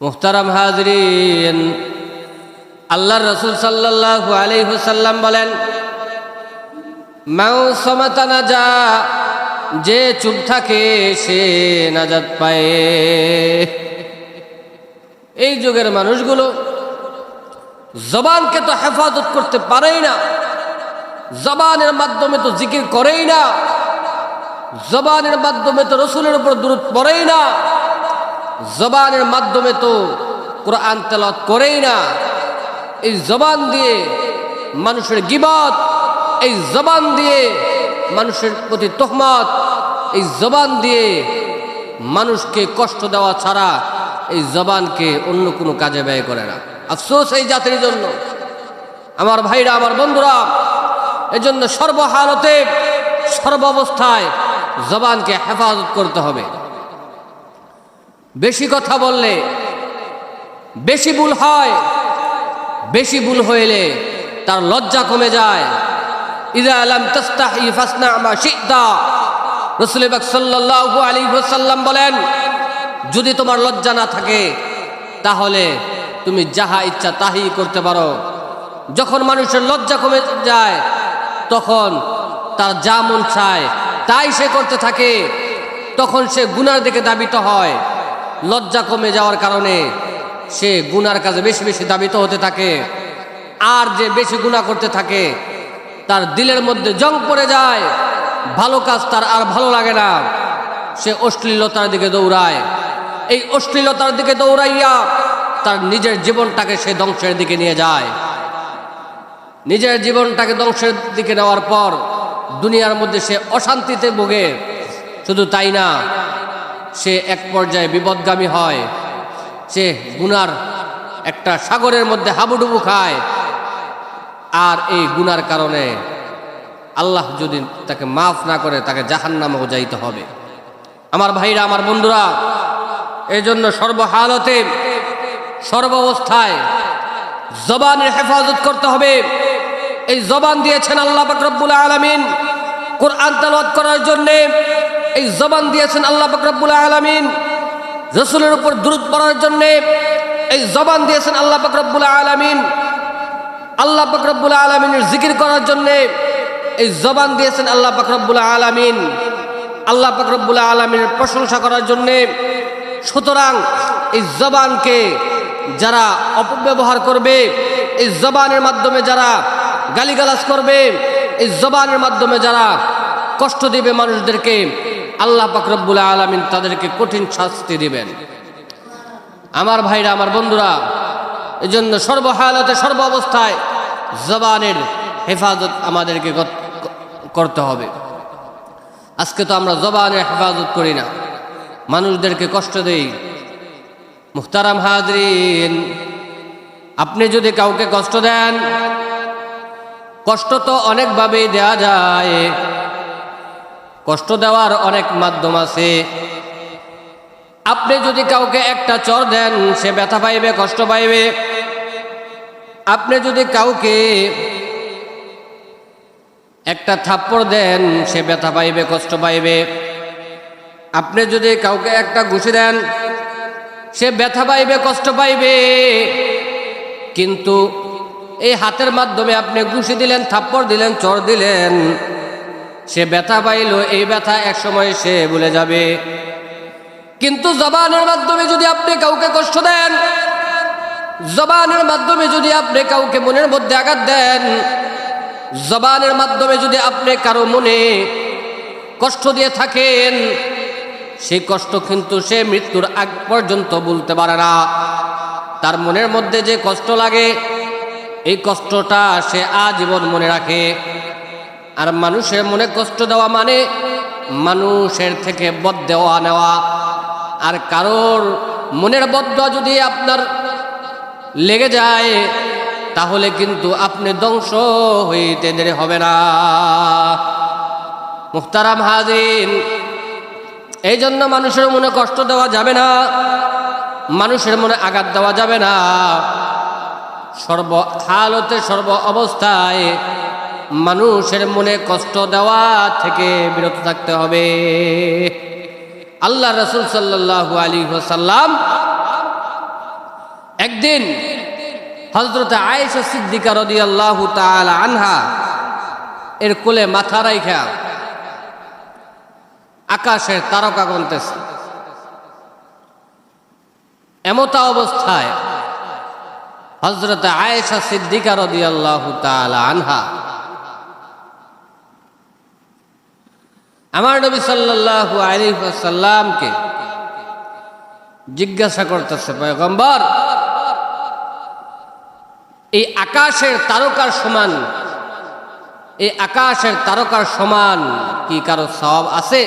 মুখতারাম হাজরিন আল্লাহ রসুল সাল্লাহ আলিহুসাল্লাম বলেন, মাউ সমাতানা যা যে চুপ থাকে সে নাজাত পায়। এই যুগের মানুষগুলো জবানকে তো হেফাজত করতে পারেই না, জবানের মাধ্যমে তো জিকির করেই না, জবানের মাধ্যমে তো রসুলের উপর দূরত পড়েই না। জবানের মাধ্যমে তো কোরআন তেলত করেই না। এই জবান দিয়ে মানুষের গিবত, এই জবান দিয়ে মানুষের প্রতি তহমত, এই জবান দিয়ে মানুষকে কষ্ট দেওয়া ছাড়া এই জবানকে অন্য কোনো কাজে ব্যয় করে না। আফসোস এই জাতির জন্য। আমার ভাইরা, আমার বন্ধুরা, এজন্য সর্বহালতে, সর্বাবস্থায় জবানকে হেফাজত করতে হবে। বেশি কথা বললে বেশি ভুল হয়, বেশি ভুল হইলে তার লজ্জা কমে যায়। ইদা বলেন, যদি তোমার লজ্জা না থাকে, তাহলে তুমি যাহা ইচ্ছা তাহি করতে পারো। যখন মানুষের লজ্জা কমে যায়, তখন তার যা মন চায় তাই সে করতে থাকে। তখন সে গুনার দিকে দাবিত হয়। লজ্জা কমে যাওয়ার কারণে সে গুনার কাজে বেশি বেশি দাবিত হতে থাকে। আর যে বেশি গুণা করতে থাকে, তার দিলের মধ্যে জং পড়ে যায়। ভালো কাজ তার আর ভালো লাগে না। সে অশ্লীলতার দিকে দৌড়ায়। এই অশ্লীলতার দিকে দৌড়াইয়া তার নিজের জীবনটাকে সে ধ্বংসের দিকে নিয়ে যায়। নিজের জীবনটাকে ধ্বংসের দিকে নেওয়ার পর দুনিয়ার মধ্যে সে অশান্তিতে ভোগে। শুধু তাই না সে এক পর্যায়ে বিপদগামী হয়। সে গুনার একটা সাগরের মধ্যে হাবুডুবু খায়। আর এই গুনার কারণে আল্লাহ যদি তাকে মাফ না করে, তাকে জাহান্নামও যাইতে হবে। আমার ভাইরা, আমার বন্ধুরা এই জন্য সর্বহালতে, সর্বাবস্থায় জবানের হেফাজত করতে হবে। এই জবান দিয়েছেন আল্লাহ বাকরবুল আলমিন। কোরআন তালাত করার জন্যে এই জবান দিয়েছেন আল্লাহ বাকরবুল আলমিন। রসুলের উপর দূরত পড়ার জন্যে এই জবান দিয়েছেন আল্লাহ বাকরবুল আলমিন। আল্লাহ বাকরবুল আলমিনের জিকির করার জন্যে এই জবান দিয়েছেন আল্লাহ বাকরবুল আলমিন। আল্লাহ বাকরবুল আলমিনের প্রশংসা করার জন্যে সুতরাং এই জবানকে যারা অপব্যবহার করবে, এই জবানের মাধ্যমে যারা গালিগালাজ করবে, এই জবানের মাধ্যমে যারা কষ্ট দিবে মানুষদেরকে আল্লাহ পাকরব্বুল আলমিন তাদেরকে কঠিন শাস্তি দিবেন। আমার ভাইরা, আমার বন্ধুরা এই জন্য সর্বহালতে সর্ব অবস্থায় জবানের হেফাজত আমাদেরকে করতে হবে। আজকে তো আমরা জবানের হেফাজত করি না। মানুষদেরকে কষ্ট দেই। মুখতারাম হাজরিন, আপনি যদি কাউকে কষ্ট দেন, কষ্ট তো অনেকভাবেই দেয়া যায়। কষ্ট দেওয়ার অনেক মাধ্যম আছে। আপনি যদি কাউকে একটা চর দেন, সে ব্যথা পাইবে, কষ্ট পাইবে। আপনি যদি কাউকে একটা থাপ্পড় দেন, সে ব্যথা পাইবে, কষ্ট পাইবে। আপনি যদি কাউকে একটা ঘুষি দেন, সে ব্যথা পাইবে, কষ্ট পাইবে। কিন্তু এই হাতের মাধ্যমে আপনি ঘুষি দিলেন, থাপ্পড় দিলেন, চর দিলেন সে ব্যথা পাইল, এই ব্যথা এক সময় সে ভুলে যাবে। কিন্তু জবানের মাধ্যমে যদি আপনি কাউকে কষ্ট দেন, জবানের মাধ্যমে যদি আপনি কাউকে মনের মধ্যে আঘাত দেন, জবানের মাধ্যমে যদি আপনি কারও মনে কষ্ট দিয়ে থাকেন, সেই কষ্ট কিন্তু সে মৃত্যুর আগ পর্যন্ত বলতে পারে না। তার মনের মধ্যে যে কষ্ট লাগে, এই কষ্টটা সে আজীবন মনে রাখে। আর মানুষের মনে কষ্ট দেওয়া মানে মানুষের থেকে বদ দেওয়া নেওয়া। আর কারোর মনের বদ্ধ যদি আপনার লেগে যায়, তাহলে কিন্তু আপনি ধ্বংস হইতে দেরি হবে না। মুখতারাম হাজিন এই জন্য মানুষের মনে কষ্ট দেওয়া যাবে না, মানুষের মনে আঘাত দেওয়া যাবে না। সর্ব হালতে সর্ব অবস্থায় মানুষের মনে কষ্ট দেওয়া থেকে বিরত থাকতে হবে। আল্লাহ রসুল সাল্লাহ আলী সাল্লাম একদিন হজরত আয়েশা সিদ্দিকা রদি আল্লাহ আনহা এর কোলে মাথা রাইখা আকাশের তারকা গনতেছে। এমতা অবস্থায় হজরত আয়েশা সিদ্দিকা রদি আল্লাহ আনহা আমার নবী সাল্লাল্লাহু আলাইহি ওয়াসাল্লামকে জিজ্ঞাসা করতেছে, পয়গম্বর, এই আকাশের তারকার সমান, এই আকাশের তারকার সমান কি কারও সব আছে?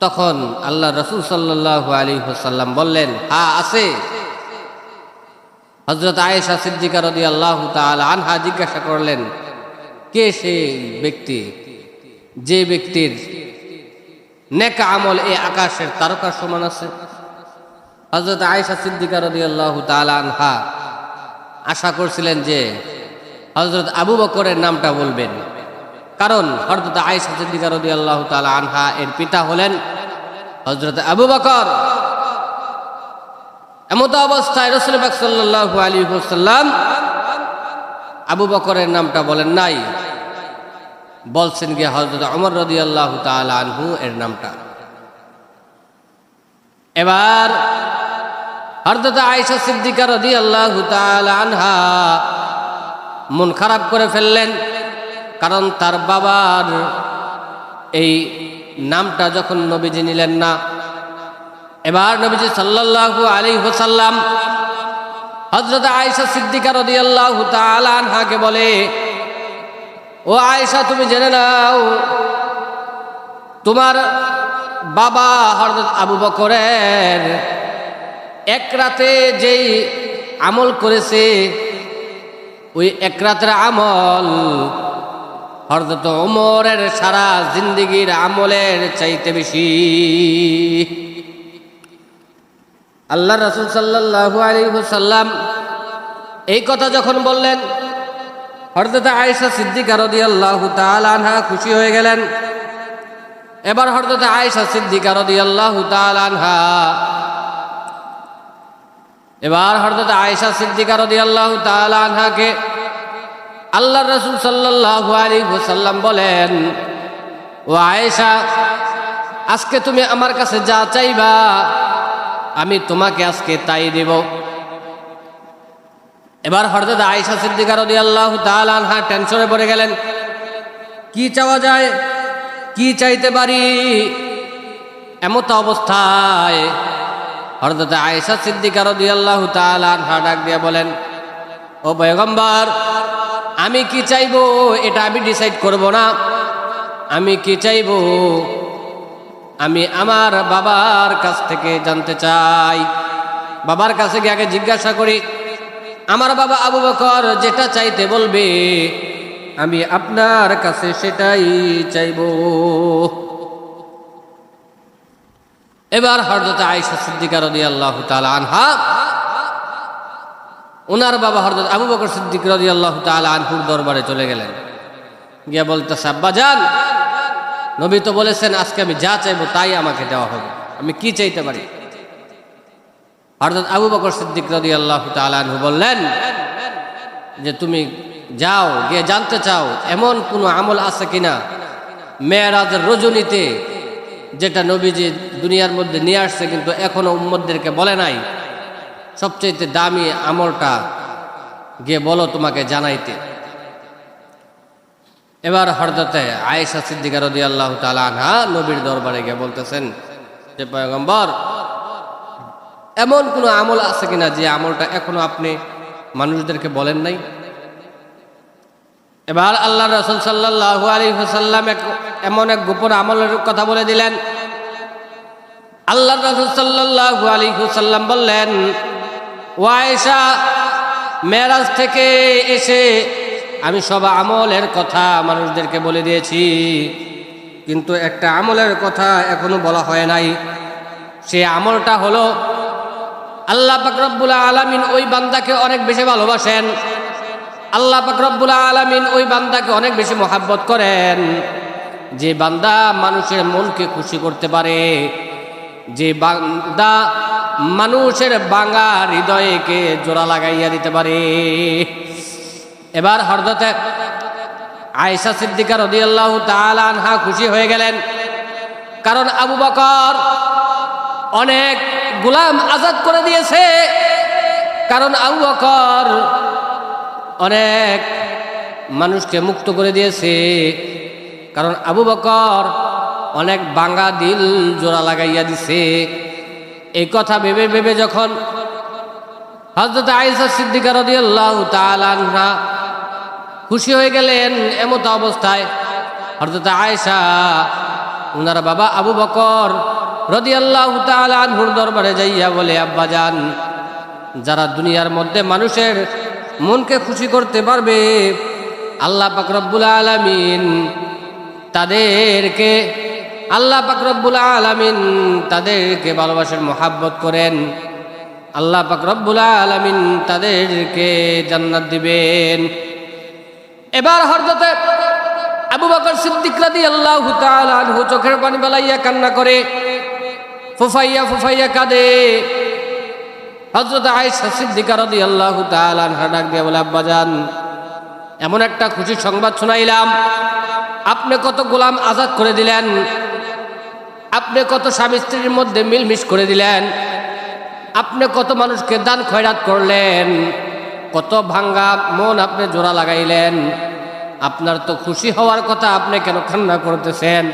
তখন আল্লাহ রসুল সাল্লাহ আলী সাল্লাম বললেন হ্যাঁ আছে। হজরত আয়েশা সিদ্দিকা রদি আল্লাহ আনহা জিজ্ঞাসা করলেন, কে সেই ব্যক্তি? যে ব্যক্তির নেকা আমল এই আকাশের তারকার সমান আছে। হজরত আয়েশা সিদ্দিকা রদি আল্লাহ আনহা আশা করছিলেন যে হজরত আবু বকরের নামটা বলবেন। কারণ হজরত আয়েশা সিদ্দিকা রদি আল্লাহ আনহা এর পিতা হলেন হজরত আবু বকর। এমত অবস্থায় রসুল বাক সাল্লাহ আলী সাল্লাম আবু বকরের নামটা বলেন নাই। বলছেন গিয়ে হজরত অমর রদি আল্লাহ আনহু এর নামটা। এবার হরদত আয়সা সিদ্দিকা রদি আল্লাহ আনহা মন খারাপ করে ফেললেন, কারণ তার বাবার এই নামটা যখন নবীজি নিলেন না, এবার নবীজি সাল্লাল্লাহু আলী হোসাল্লাম হজরত আয়সা সিদ্দিকা রদি আল্লাহ আনহাকে বলে ও আয়সা তুমি জেনে নাও, তোমার বাবা হরদত আবু বকরের এক রাতে যেই আমল করেছে, ওই এক রাতের আমল হরদত ওমরের সারা জিন্দিগির আমলের চাইতে বেশি। আল্লাহ রসুল সাল্লাহ আলী সাল্লাম এই কথা যখন বললেন হরদত আয়েশা সিদ্দিকা রদি আল্লাহ খুশি হয়ে গেলেন। এবার হরদত আয়েশা সিদ্দিকা রদি আল্লাহ আনহা এবার হরদত আয়েশা সিদ্দিকা রদি আল্লাহ আনহাকে আল্লাহ রসুল সাল্লাহ আলী সাল্লাম বলেন, ও আয়েশা, আজকে তুমি আমার কাছে যা চাইবা, আমি তোমাকে আজকে তাই দেব। এবার হরদত আয়েশা সিদ্দিকা রদি আল্লাহ আনহা টেনশনে পড়ে গেলেন। কি চাওয়া যায়? কি চাইতে পারি? এমত অবস্থায় হরদত আয়েশা সিদ্দিকা রদি আল্লাহ আনহা ডাক দিয়ে বলেন, ও পয়গম্বর, আমি কি চাইব? এটা আমি ডিসাইড করব না। আমি কি চাইব? আমি আমার বাবার কাছ থেকে জানতে চাই। বাবার কাছে গিয়ে আগে জিজ্ঞাসা করি আমার বাবা আবু বকর যেটা চাইতে বলবে, আমি আপনার কাছে সেটাই চাইব। এবার হরদত আয়সা সিদ্দিকা রদি আল্লাহ আনহা ওনার বাবা হরদত আবু বকর সিদ্দিক রদি আল্লাহ আনহুর দরবারে চলে গেলেন। গিয়া বলতে সাব্বা যান নবী তো বলেছেন, আজকে আমি যা চাইব তাই আমাকে দেওয়া হবে। আমি কি চাইতে পারি? হরদত আবু বকর সিদ্দিক রদি আল্লাহ আনহু বললেন যে তুমি যাও, গিয়ে জানতে চাও এমন কোনো আমল আছে কিনা? মেয়েরাজের রজনীতে যেটা নবীজি দুনিয়ার মধ্যে নিয়ে আসছে কিন্তু এখনও উম্মদদেরকে বলে নাই। সবচেয়ে দামি আমলটা গিয়ে বলো তোমাকে জানাইতে। এবার হরদতে আয়েশা সিদ্দিকা রদি আল্লাহ আনহা নবীর দরবারে গিয়ে বলতেছেন যে পয়গম্বর এমন কোনো আমল আছে কিনা যে আমলটা এখনও আপনি মানুষদেরকে বলেন নাই? এবার আল্লাহ রসুল সাল্লাহ আলী হুসাল্লাম এমন এক গোপন আমলের কথা বলে দিলেন। আল্লাহ রসুল সাল্লাহ আলী হুসাল্লাম বললেন ওয়াইশা মেরাজ থেকে এসে আমি সব আমলের কথা মানুষদেরকে বলে দিয়েছি। কিন্তু একটা আমলের কথা এখনও বলা হয় নাই। সে আমলটা হলো আল্লাহ পাকরব্বুল আলমিন ওই বান্দাকে অনেক বেশি ভালোবাসেন। আল্লাহ পাকরব্বুল আলমিন ওই বান্দাকে অনেক বেশি মহাব্বত করেন। যে বান্দা মানুষের মনকে খুশি করতে পারে, যে বান্দা মানুষের বাঙা হৃদয়কে জোড়া লাগাইয়া দিতে পারে। এবার হরদতে আয়েশা সিদ্দিকা রদিয়াল্লাহু তাআলা আনহা খুশি হয়ে গেলেন। কারণ আবু বকর অনেক গোলাম আজাদ করে দিয়েছে। কারণ আবু বকর অনেক মানুষকে মুক্ত করে দিয়েছে। কারণ আবু বকর অনেক বাঙ্গা দিল জোড়া লাগাইয়া দিছে। এই কথা ভেবে ভেবে যখন হজরত আয়েশা সিদ্দিকা রদিয়াল্লাহু খুশি হয়ে গেলেন, এমত অবস্থায় হরদত আয়েশা উনার বাবা আবু বকর রদি আল্লাহ আনহুর দরবারে যাইয়া বলে, আব্বা যান যারা দুনিয়ার মধ্যে মানুষের মনকে খুশি করতে পারবে, আল্লাহ পাকরব্বুল আলমিন তাদেরকে, আল্লাহ পাকরব্বুল আলমিন তাদেরকে ভালোবাসেন, মোহাব্বত করেন। আল্লাহ পাকরব্বুল আলমিন তাদেরকে জান্নাত দিবেন। এবার হরদতে আবু বকর সিদ্দিক রাদি আল্লাহ আনহু চোখের পানি বেলাইয়া কান্না করে, ফুফাইয়া ফুফাইয়া কাঁদে। হজরত আয়েশা সিদ্দিকা রাদি আল্লাহ আনহা ডাক দিয়ে বলে, আব্বা যান, এমন একটা খুশি সংবাদ শোনাইলাম। আপনি কত গোলাম আজাদ করে দিলেন। আপনি কত স্বামী স্ত্রীর মধ্যে মিলমিশ করে দিলেন। আপনি কত মানুষকে দান খয়রাত করলেন। কত ভাঙ্গা মন আপনি জোড়া লাগাইলেন। আপনার তো খুশি হওয়ার কথা আপনি কেন খান্না করতেছেন?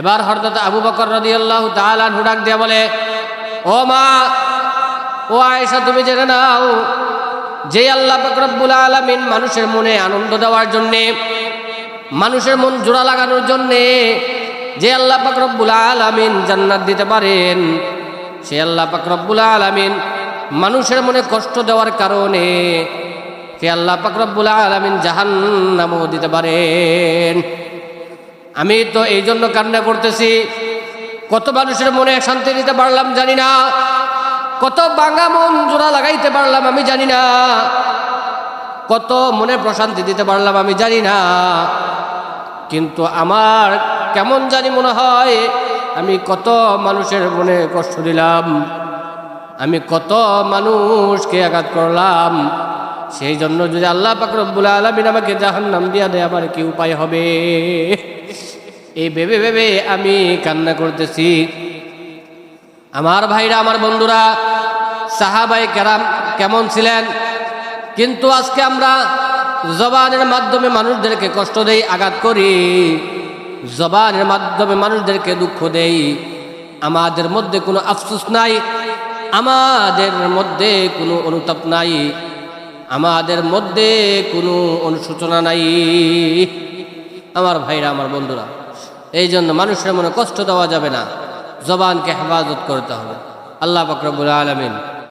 এবার হরদত আবু বকর রদি আল্লাহ তালান হুডাক দিয়ে বলে, ও মা, ও আয়েশা, তুমি জেনে নাও যে আল্লাহ বকরব্বুল আলমিন মানুষের মনে আনন্দ দেওয়ার জন্যে, মানুষের মন জোড়া লাগানোর জন্যে যে আল্লাহ বকরব্বুল আলমিন জান্নাত দিতে পারেন, সে আল্লাহ পাকরব্বুল আলমিন মানুষের মনে কষ্ট দেওয়ার কারণে সে আল্লাহ পাকরব্বুল আলমিন জাহান্নামও দিতে পারেন? আমি তো এই জন্য কান্না করতেছি। কত মানুষের মনে শান্তি দিতে পারলাম জানি না। কত বাঙা মন জোড়া লাগাইতে পারলাম আমি জানি না। কত মনে প্রশান্তি দিতে পারলাম আমি জানি না। কিন্তু আমার কেমন জানি মনে হয়, আমি কত মানুষের মনে কষ্ট দিলাম। আমি কত মানুষকে আঘাত করলাম। সেই জন্য যদি আল্লাহ পাকরবুল আলমিন আমাকে জাহান নাম দিয়া দেয়, আমার কি উপায় হবে? এই ভেবে ভেবে আমি কান্না করতেছি। আমার ভাইরা, আমার বন্ধুরা সাহাবাই কেরাম কেমন ছিলেন? কিন্তু আজকে আমরা জবানের মাধ্যমে মানুষদেরকে কষ্ট দেই, আঘাত করি। জবানের মাধ্যমে মানুষদেরকে দুঃখ দেই। আমাদের মধ্যে কোনো আফসোস নাই, আমাদের মধ্যে কোনো অনুতাপ নাই। আমাদের মধ্যে কোনো অনুশোচনা নাই। আমার ভাইরা, আমার বন্ধুরা এই জন্য মানুষের মনে কষ্ট দেওয়া যাবে না। জবানকে হেফাজত করতে হবে। আল্লাহ বকরবুল আলমিন